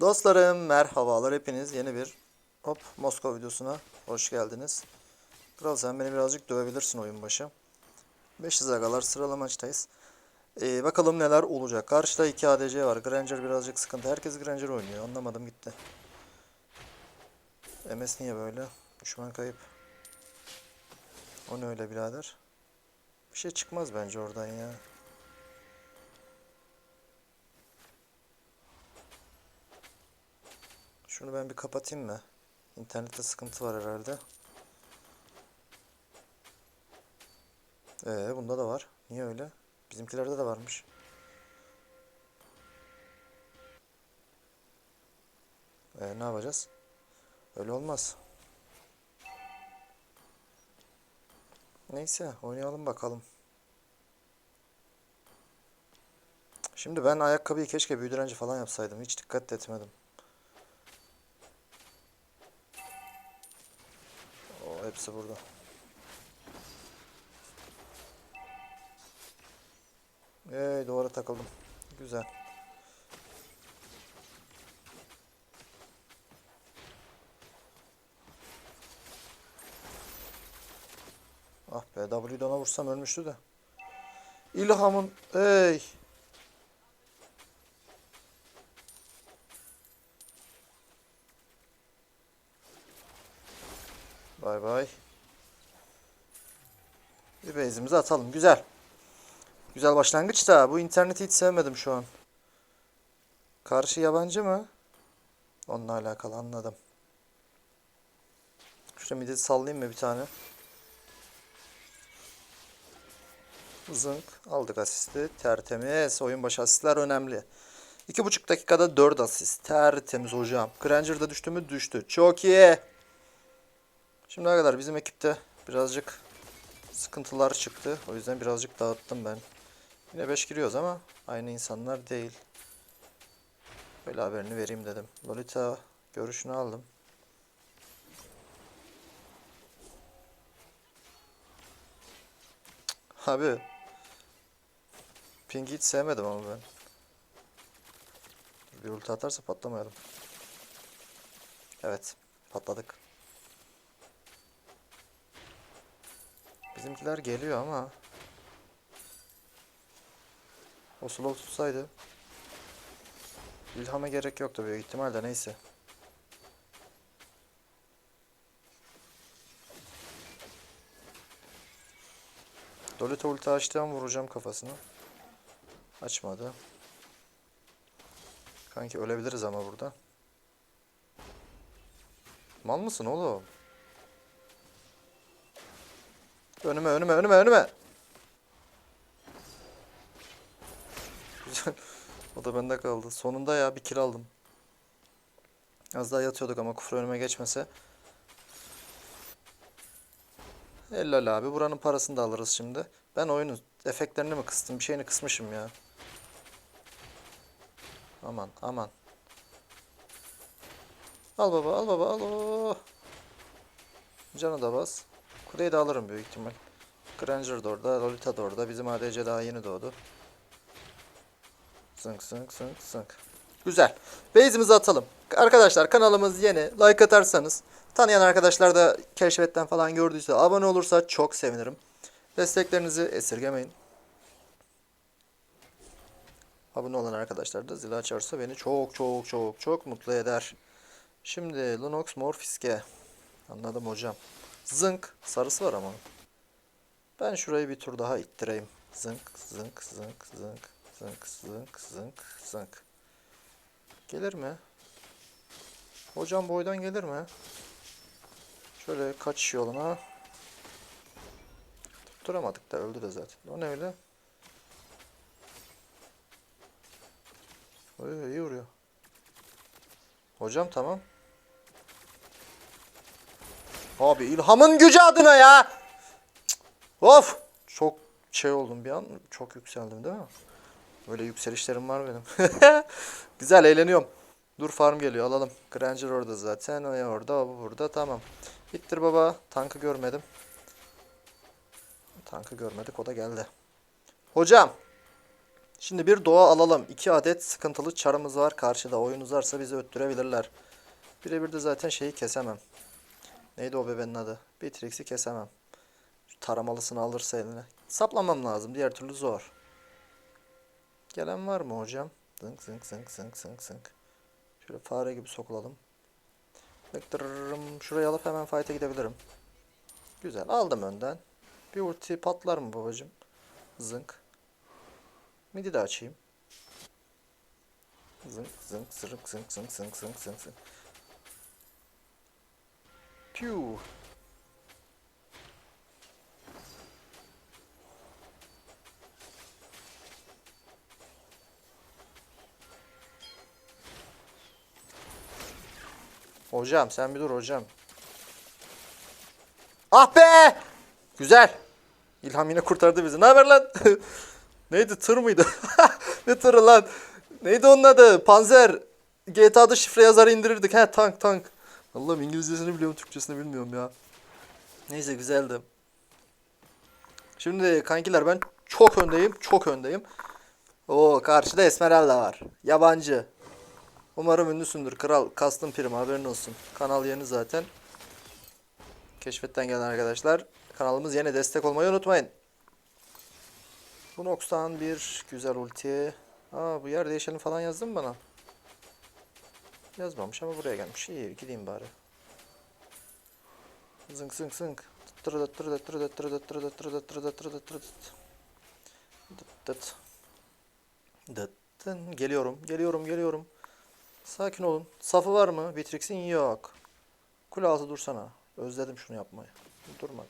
Dostlarım merhabalar hepiniz yeni bir hop Moskova videosuna hoş geldiniz. Kral sen beni birazcık dövebilirsin oyun başı. 500 agalar sıralama maçtayız. Ee, bakalım neler olacak. Karşıda 2 ADC var. Granger birazcık sıkıntı. Herkes Granger oynuyor. Anlamadım gitti. MS niye böyle? Düşman kayıp. O ne öyle birader? Bir şey çıkmaz bence oradan ya. Şunu ben bir kapatayım mı? İnternette sıkıntı var herhalde. Ee, bunda da var. Niye öyle? Bizimkilerde de varmış. Ee, ne yapacağız? Öyle olmaz. Neyse, oynayalım bakalım. Şimdi ben ayakkabıyı keşke büyü direnci falan yapsaydım. Hiç dikkat etmedim. Hepsi burada. Ey duvara takıldım. Güzel. Ah be ona vursam ölmüştü de. İlhamın ey. Bay bay. Bir base'imizi atalım. Güzel. Güzel başlangıç da bu interneti hiç sevmedim şu an. Karşı yabancı mı? Onunla alakalı anladım. Şuraya midi sallayayım mı bir tane? Zınk. Aldık asisti. Tertemiz. Oyun başı asistler önemli. 2,5 dakikada 4 asist. Tertemiz hocam. Granger'da düştü mü? Düştü. Çok iyi. Şimdi kadar bizim ekipte birazcık sıkıntılar çıktı. O yüzden birazcık dağıttım ben. Yine 5 giriyoruz ama aynı insanlar değil. Böyle haberini vereyim dedim. Lolita görüşünü aldım. Abi. Ping'i hiç sevmedim ama ben. Bir ulti atarsa patlamayalım. Evet. Patladık. Bizimkiler geliyor ama o slow tutsaydı İlhama gerek yoktu büyük ihtimalle neyse. Dolita ulti açtığım vuracağım kafasını. Açmadı. Kanki ölebiliriz ama burada. Mal mısın oğlum? Önüme önüme önüme önüme. Güzel. O da bende kaldı. Sonunda ya bir kill aldım. Az daha yatıyorduk ama kufra önüme geçmese. Helal abi. Buranın parasını da alırız şimdi. Ben oyunun efektlerini mi kıstım? Bir şeyini kısmışım ya. Aman aman. Al baba al baba al. Canı da bas. Kuleyi de alırım büyük ihtimal. Granger de orada, Lolita da orada. Bizim ADC daha yeni doğdu. Zınk zınk zınk zınk. Güzel. Base'imizi atalım. Arkadaşlar kanalımız yeni. Like atarsanız, tanıyan arkadaşlar da keşfetten falan gördüyse abone olursa çok sevinirim. Desteklerinizi esirgemeyin. Abone olan arkadaşlar da zili açarsa beni çok çok çok çok mutlu eder. Şimdi Lunox Morfiske. Anladım hocam. Zınk. Sarısı var ama. Ben şurayı bir tur daha ittireyim. Zınk, zınk, zınk, zınk, zınk, zınk, zınk, zınk. Gelir mi? Hocam boydan gelir mi? Şöyle kaçış yoluna. Tutturamadık da öldü de zaten. O ne öyle? Oy, iyi vuruyor. Hocam tamam. Abi ilhamın gücü adına ya. Of. Çok şey oldum bir an. Çok yükseldim değil mi? Böyle yükselişlerim var benim. Güzel eğleniyorum. Dur farm geliyor alalım. Granger orada zaten. O orada o burada tamam. Bittir baba. Tankı görmedim. Tankı görmedik o da geldi. Hocam. Şimdi bir doğa alalım. İki adet sıkıntılı çarımız var karşıda. Oyun uzarsa bizi öttürebilirler. Birebir de zaten şeyi kesemem. Neydi o bebenin adı? Bitrix'i kesemem. Şu taramalısını alırsa eline. Saplamam lazım. Diğer türlü zor. Gelen var mı hocam? Zınk zınk zınk zınk zınk zınk. Şöyle fare gibi sokulalım. Dıktırırım. Şurayı alıp hemen fight'e gidebilirim. Güzel. Aldım önden. Bir ulti patlar mı babacım? Zınk. Midi de açayım. Zınk zınk zırık zınk zınk zınk zınk zınk zınk. Piu. Hocam sen bir dur hocam. Ah be! Güzel. İlham yine kurtardı bizi. Ne haber lan? Neydi tır mıydı? ne tırı lan? Neydi onun adı? Panzer. GTA'da şifre yazar indirirdik. He tank tank. Allah'ım İngilizcesini biliyorum Türkçesini bilmiyorum ya. Neyse güzeldi. Şimdi kankiler ben çok öndeyim. Çok öndeyim. Oo karşıda Esmeralda var. Yabancı. Umarım ünlüsündür. Kral Custom Prim haberin olsun. Kanal yeni zaten. Keşfetten gelen arkadaşlar. Kanalımız yeni destek olmayı unutmayın. Bu Nox'tan bir güzel ulti. Aa bu yer değişelim falan yazdın mı bana? Yazmamış ama buraya gelmiş. İyi gideyim bari. Zınk zınk zınk. Geliyorum geliyorum geliyorum. Sakin olun. Safı var mı? Bitrix'in yok. Kule altı dursana. Özledim şunu yapmayı. Durma.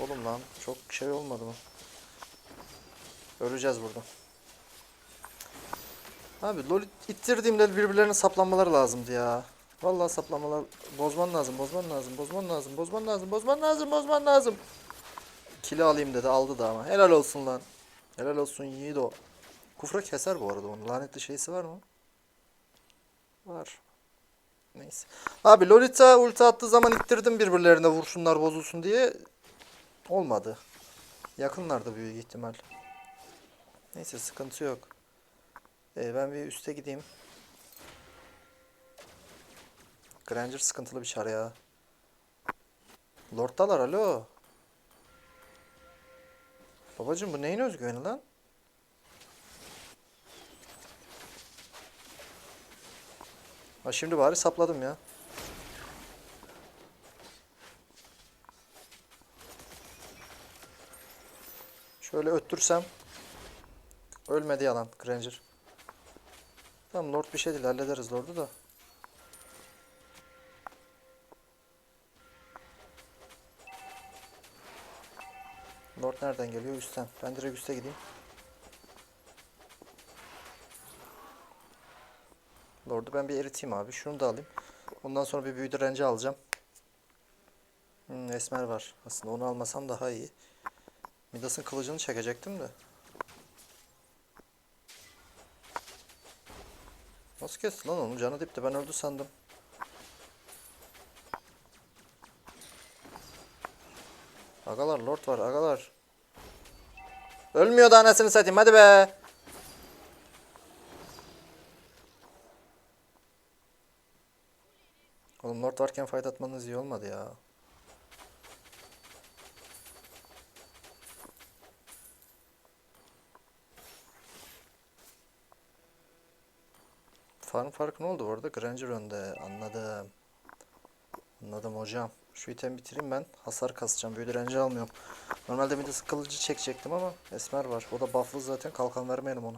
Oğlum lan çok şey olmadı mı? Öleceğiz burada. Abi lol ittirdiğimde birbirlerine saplanmaları lazımdı ya. Vallahi saplanmalar bozman lazım, bozman lazım, bozman lazım, bozman lazım, bozman lazım, bozman lazım. Kili alayım dedi, aldı da ama. Helal olsun lan. Helal olsun yiğit o. Kufra keser bu arada onun. Lanetli şeysi var mı? Var. Neyse. Abi Lolita ulti attığı zaman ittirdim birbirlerine vursunlar bozulsun diye. Olmadı. Yakınlardı büyük ihtimal. Neyse sıkıntı yok. Ee, ben bir üste gideyim. Granger sıkıntılı bir çar ya. Lord'dalar alo. Babacım bu neyin özgüveni lan? Ha şimdi bari sapladım ya. Şöyle öttürsem. Ölmedi yalan Granger. Tamam Lord bir şey değil hallederiz Lord'u da. Lord nereden geliyor? Üstten. Ben direkt üste gideyim. Lord'u ben bir eriteyim abi. Şunu da alayım. Ondan sonra bir büyü direnci alacağım. Hmm, esmer var. Aslında onu almasam daha iyi. Midas'ın kılıcını çekecektim de. Nasıl kesti lan onu? Canı dipti. Ben öldü sandım. Agalar lord var agalar. Ölmüyor da anasını satayım hadi be. Oğlum lord varken fight atmanız iyi olmadı ya. Farm farkı ne oldu bu arada? Granger önde. Anladım. Anladım hocam. Şu itemi bitireyim ben. Hasar kasacağım. Büyü direnci almıyorum. Normalde bir de kılıcı çekecektim ama Esmer var. O da bufflı zaten. Kalkan vermeyelim ona.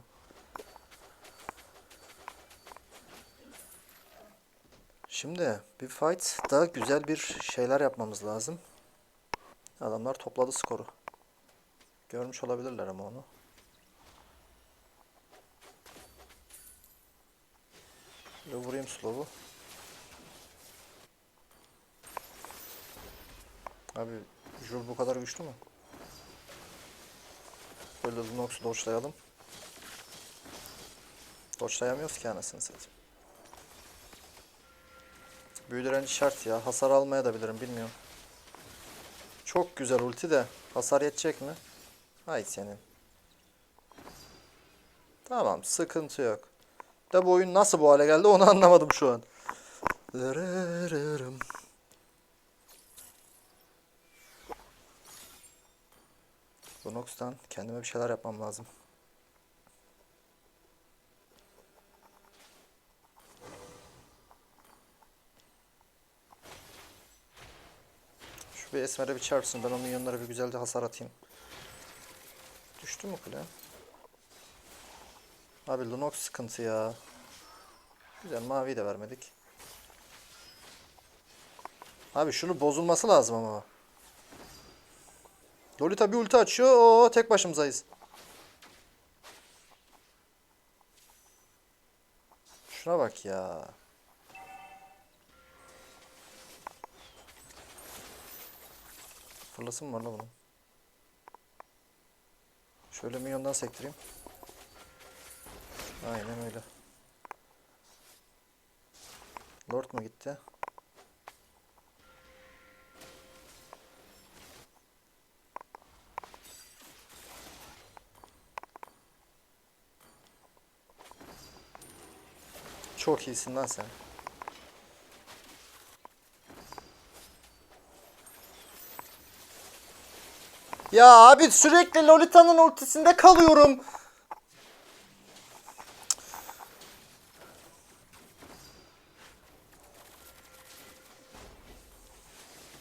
Şimdi bir fight daha güzel bir şeyler yapmamız lazım. Adamlar topladı skoru. Görmüş olabilirler ama onu. Şöyle vurayım slow'u. Abi Jul bu kadar güçlü mü? Böyle Lunox'u dodge'layalım. Dodge'layamıyoruz ki anasını satayım. Büyü direnci şart ya. Hasar almaya da bilirim bilmiyorum. Çok güzel ulti de. Hasar yetecek mi? Hay senin. Tamam sıkıntı yok. Da bu oyun nasıl bu hale geldi onu anlamadım şu an. Dırırırım. Lunox'tan kendime bir şeyler yapmam lazım. Şu bir esmere bir çarpsın. Ben onun yanlara bir güzelce hasar atayım. Düştü mü kule? Abi Lunox sıkıntı ya. Güzel maviyi de vermedik. Abi şunu bozulması lazım ama. Lolita bir ulti açıyor. Oo tek başımızayız. Şuna bak ya. Fırlasın var la bunun? Şöyle minyondan sektireyim. Aynen öyle. Lord mu gitti? Çok iyisin lan sen. Ya abi sürekli Lolita'nın ultisinde kalıyorum.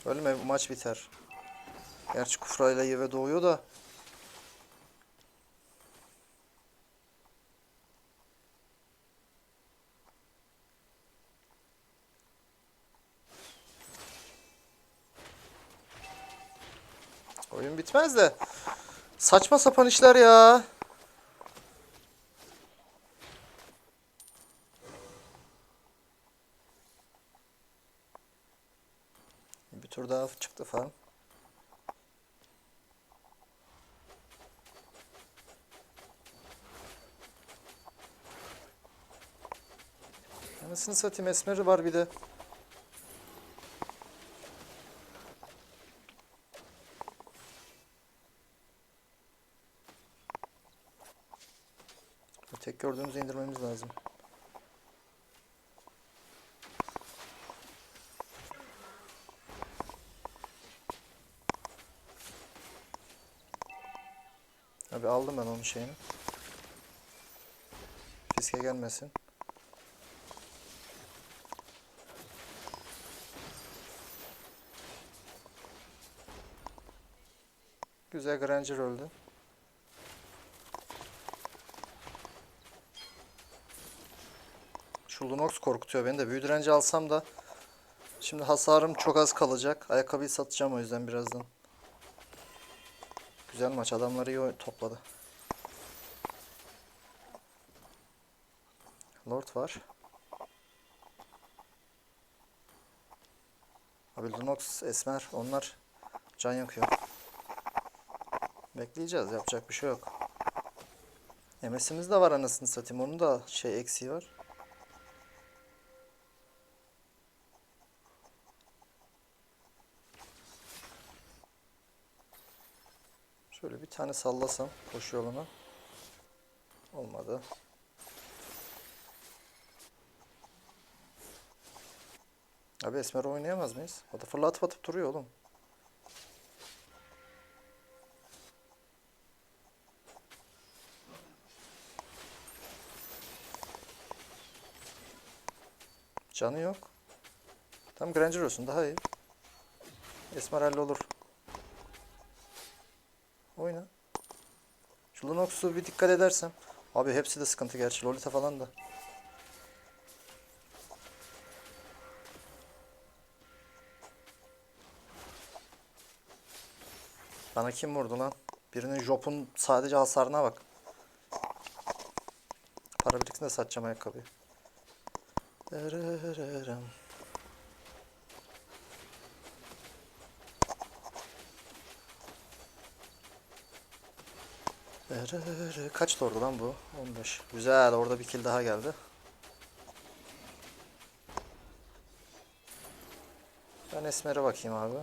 Ölme bu maç biter. Gerçi Kufra'yla Yeve doğuyor da. Oyun bitmez de. Saçma sapan işler ya. Bir tur daha çıktı falan. Anasını satayım esmeri var bir de. Tek gördüğümüzü indirmemiz lazım. Abi aldım ben onun şeyini. Fiske gelmesin. Güzel Granger öldü. Şu Lunox korkutuyor beni de. Büyü direnci alsam da şimdi hasarım çok az kalacak. Ayakkabıyı satacağım o yüzden birazdan. Güzel maç. Adamları iyi topladı. Lord var. Abi Lunox, Esmer onlar can yakıyor. Bekleyeceğiz. Yapacak bir şey yok. MS'imiz de var anasını satayım. Onun da şey eksiği var. Şöyle bir tane sallasam koşu yoluna. Olmadı. Abi Esmer oynayamaz mıyız? O da fırlatıp atıp duruyor oğlum. Canı yok. Tam Granger olsun daha iyi. Esmer olur. Oyna. Şu Lunox'u bir dikkat edersem. Abi hepsi de sıkıntı gerçi. Lolita falan da. Bana kim vurdu lan? Birinin Jop'un sadece hasarına bak. Para biriksin de satacağım ayakkabıyı. Dırırı. Kaç ordu lan bu? 15. Güzel orada bir kill daha geldi. Ben Esmer'e bakayım abi.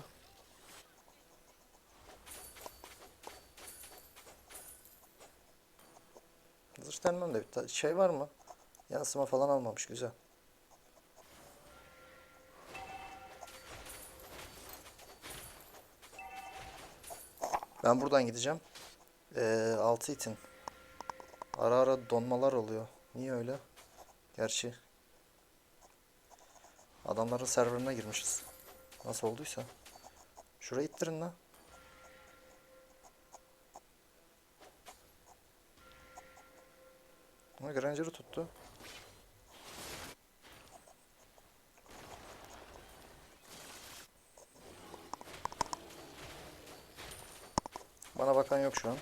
Zırh denmem de bir şey var mı? Yansıma falan almamış güzel. Ben buradan gideceğim. Ee, altı itin. Ara ara donmalar oluyor. Niye öyle? Gerçi adamların serverına girmişiz. Nasıl olduysa. Şurayı ittirin lan. Ama Granger'ı tuttu. Bana bakan yok şu an.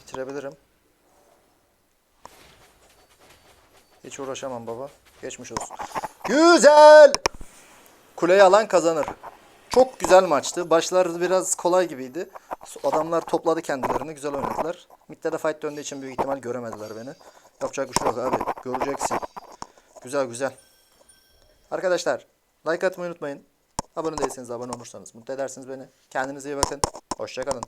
Bitirebilirim. Hiç uğraşamam baba. Geçmiş olsun. Güzel! Kuleyi alan kazanır. Çok güzel maçtı. Başlar biraz kolay gibiydi. Adamlar topladı kendilerini. Güzel oynadılar. Mid'de de fight döndüğü için büyük ihtimal göremediler beni. Yapacak bir şey yok abi. Göreceksin. Güzel güzel. Arkadaşlar like atmayı unutmayın. Abone değilseniz abone olursanız mutlu edersiniz beni. Kendinize iyi bakın. Hoşçakalın.